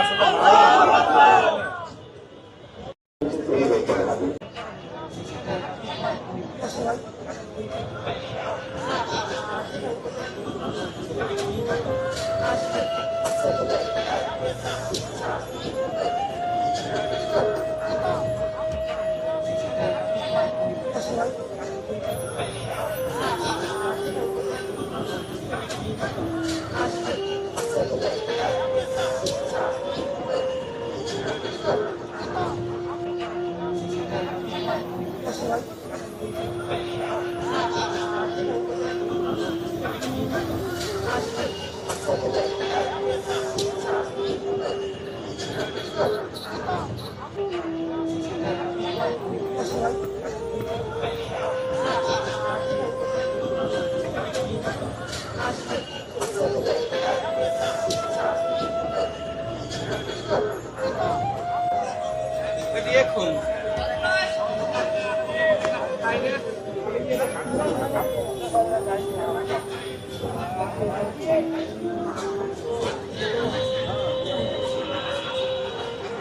আসলে Thank you.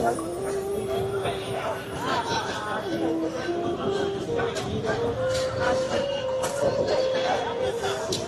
Thank you.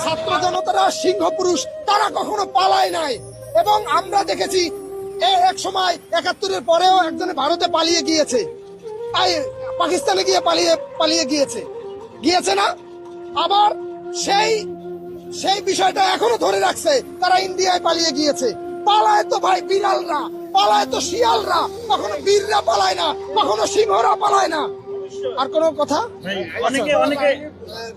ছাত্র জনতারা সিংহ পুরুষ তারা কখনো পালায় নাই। এবং আমরা দেখেছি এক সময় একাত্তরের পরেও একজন ভারতে পালিয়ে গিয়েছে। পাকিস্তানে গিয়ে পালিয়ে পালিয়ে গিয়েছে। গিয়েছে না আবার সেই সেই বিষয়টা এখনও ধরে রাখছে। তারা ইন্ডিয়ায় পালিয়ে গিয়েছে। পালায় তো ভাই বিড়ালরা পালায় তো শিয়ালরা কখনো বীররা পালায় না কখনো সিংহরা পালায় না। আর কোনো কথা? অনেকে অনেকে হ্যাঁ?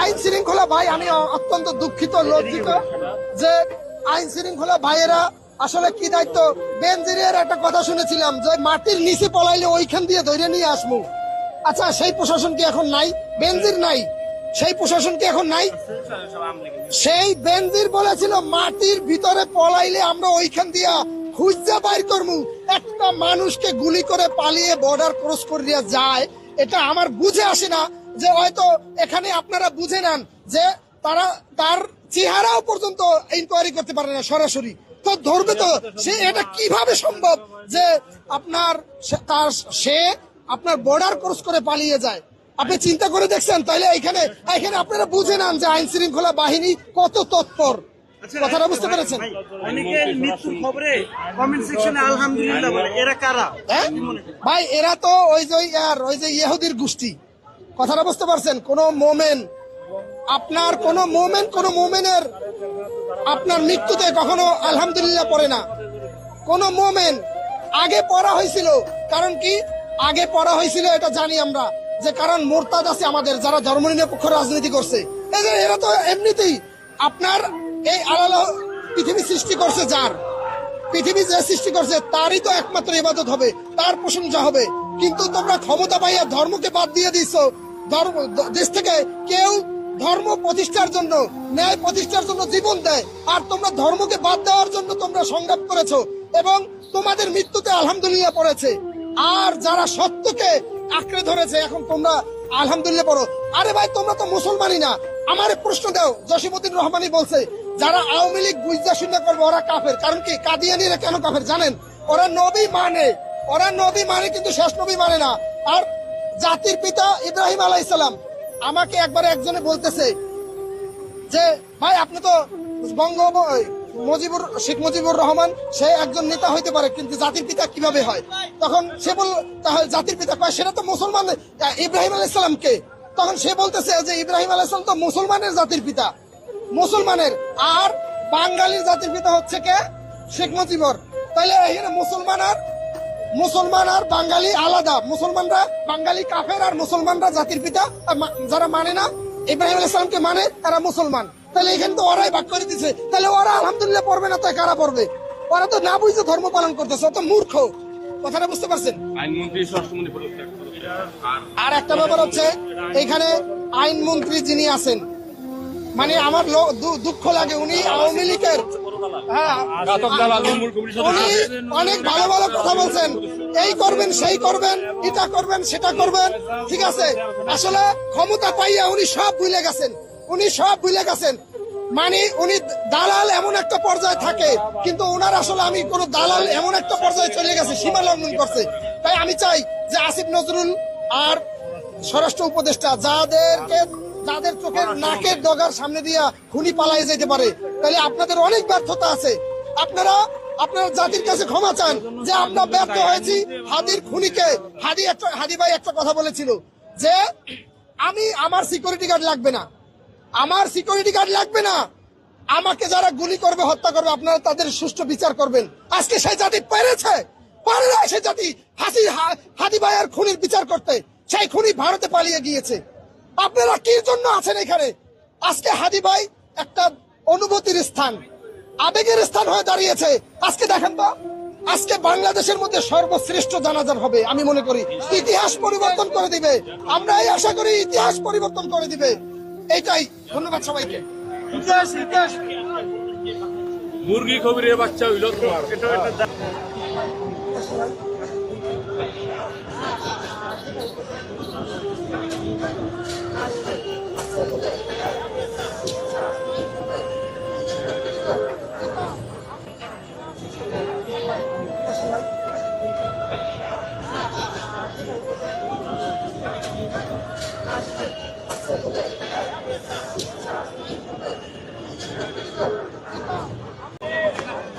আইন শৃঙ্খলা ভাই আমি অত্যন্ত দুঃখিত লজ্জিত যে আইন শৃঙ্খলা ভাইয়েরা আসলে কি দায়িত্ব? বেনজিরের একটা কথা শুনেছিলাম যে মাটির নিচে পলাইলে ওইখান দিয়ে ধরে নিয়ে আসব। আচ্ছা সেই প্রশাসন কি এখন নাই? বেনজির নাই। সেই প্রশাসন কি এখন নাই? সেই বেনজির বলেছিল মাটির ভিতরে পলাইলে আমরা ওইখান দিয়া খুঁজতে বাইর করব। একটা মানুষকে গুলি করে পালিয়ে বর্ডার ক্রস করিয়া যায়। এটা আমার বুঝে আসে না যে হয়তো এখানে আপনারা বুঝে নেন যে তারা, তার চেহারাও পর্যন্ত ইনকোয়ারি করতে পারে না সরাসরি। তো ধরবে তো, সে এটা কীভাবে সম্ভব যে আপনার তার সে আপনার বর্ডার ক্রস করে পালিয়ে যায়? আপনি চিন্তা করে দেখছেন, তাইলে এখানে এখানে আপনারা বুঝে নেন যে আইন শৃঙ্খলা বাহিনী কত তৎপর। কথাটা বুঝতে পেরেছেন? অনেকের মৃত্যুর খবরে কমেন্ট সেকশনে আলহামদুলিল্লাহ বলে এরা কারা? হ্যাঁ? ভাই এরা তো ওই যে আর ওই যে ইহুদির গোষ্ঠী। কথাটা বুঝতে পারছেন? কোন মোমেন আপনার কোন মোমেন কোন মোমেনের আপনার মৃত্যুতে কখনো আলহামদুলিল্লাহ পড়ে না। কোন মোমেন আগে পড়া হয়েছিল কারণ কি? আগে পড়া হয়েছিল এটা জানি আমরা যে কারণ মোরতাদ আছে আমাদের যারা ধর্মনিরপেক্ষ রাজনীতি করছে। এরা তো এমনিতেই আপনার এই আলাদা পৃথিবী সৃষ্টি করছে যার? পৃথিবী যে সৃষ্টি করছে, তারই তো একমাত্র ইবাদত হবে, তার প্রশংসা হবে। কিন্তু তোমরা ক্ষমতা পাইয়া ধর্মকে বাদ দিয়ে দিচ্ছ ধর্ম, দেশ থেকে কেউ ধর্ম প্রতিষ্ঠার জন্য, ন্যায় প্রতিষ্ঠার জন্য জীবন দেয়। আর তোমরা ধর্মকে বাদ দেওয়ার জন্য তোমরা সংগ্রাম করেছ এবং তোমাদের মৃত্যুতে আলহামদুলিল্লাহ পড়েছে। আর যারা সত্যকে আঁকড়ে ধরেছে, এখন তোমরা আলহামদুলিল্লাহ পড়ো। আরে ভাই, তোমরা তো মুসলমানই না। আমার প্রশ্ন দাও জসিমুদ্দিন রহমানি বলছে যারা আওয়ামী লীগ বুঝা শূন্য করবে, ওরা কাফের। কারণ কি? কাদিয়ানিরা কেন কাফের জানেন? ওরা নবী মানে। ওরা নবী মানে কিন্তু শেষ নবী মানে না। আর জাতির পিতা ইব্রাহিম আলাইসালাম আমাকে একবার একজনে বলতেছে যে, ভাই, আপনি তো বঙ্গ মুজিবুর, শেখ মুজিবুর রহমান, সে একজন নেতা হইতে পারে, কিন্তু জাতির পিতা কীভাবে হয়? তখন সে বল, তাহলে জাতির পিতা কয়, সেটা তো মুসলমান ইব্রাহিম আলাইসালামকে তখন সে বলতেছে যে, ইব্রাহিম আলাইসালাম তো মুসলমানের জাতির পিতা। মুসলমানের। আর বাঙালির জাতির পিতা হচ্ছে কে? শেখ মুজিবর। তাহলে এখানে মুসলমান আর মুসলমান আর বাঙালি আলাদা। মুসলমানরা বাঙালি কাফের আর মুসলমানরা জাতির পিতা। যারা মানে না ইব্রাহিম আলাইসালামকে মানে তারা মুসলমান। তাহলে এখানে তো ওরাই ভাগ করে দিছে। তাহলে ওরা আলহামদুলিল্লাহ পড়বে না তাই কারা পড়বে? ওরা তো না বুঝে ধর্ম পালন করতেছে অত মূর্খ। কথাটা বুঝতে পারছেন? আর একটা ব্যাপার হচ্ছে এখানে আইনমন্ত্রী যিনি আছেন মানে আমার দুঃখ লাগে। উনি আওয়ামী লীগের হ্যাঁ। অনেক ভালো ভালো কথা বলছেন। এই করবেন সেই করবেন এটা করবেন সেটা করবেন। ঠিক আছে? আসলে ক্ষমতা পাইয়া উনি সব ভুলে গেছেন। উনি সব ভুলে গেছেন। মানে উনি দালাল এমন একটা পর্যায়ে থাকে কিন্তু ওনার আসলে আমি কোন দালাল এমন একটা পর্যায়ে চলে গেছে সীমা লঙ্ঘন করছে। তাই আমি চাই যে আসিফ নজরুল আর স্বরাষ্ট্র উপদেষ্টা যাদেরকে যাদের চোখের নাকের ডগার সামনে দিয়া খুনি পালাই যেতে পারে। তাহলে আপনাদের অনেক ব্যর্থতা আছে। আপনারা আপনারা জাতির কাছে ক্ষমা চান যে আমরা ব্যর্থ হয়েছি হাদির খুনিকে। হাদি একটা, হাদি ভাই একটা কথা বলেছিল যে, আমি, আমার সিকিউরিটি গার্ড লাগবে না। আমার সিকিউরিটি গার্ড লাগবে না। আমাকে যারা গুলি করবে, হত্যা করবে, আপনারা তাদের সুষ্ঠু বিচার করবেন। আজকে সেই জাতি পেরেছে। পারে না সেই জাতি। হাসি হাদি ভাইয়ের খুনির বিচার করতে। সেই খুনি ভারতে পালিয়ে গিয়েছে। আপনারা কি জন্য আছেন এখানে? আজকে হাদি ভাই একটা অনুভূতির স্থান আবেগের স্থান হয়ে দাঁড়িয়েছে। আজকে দেখেন তো আজকে বাংলাদেশের মধ্যে সর্বশ্রেষ্ঠ জানাজার হবে আমি মনে করি। ইতিহাস পরিবর্তন করে দিবে। আমরা এই আশা করি ইতিহাস পরিবর্তন করে দিবে। এইটাই ধন্যবাদ সবাইকে। ইতিহাস ইতিহাস। মুরগি খবিরের বাচ্চা হইল তোমার। এটা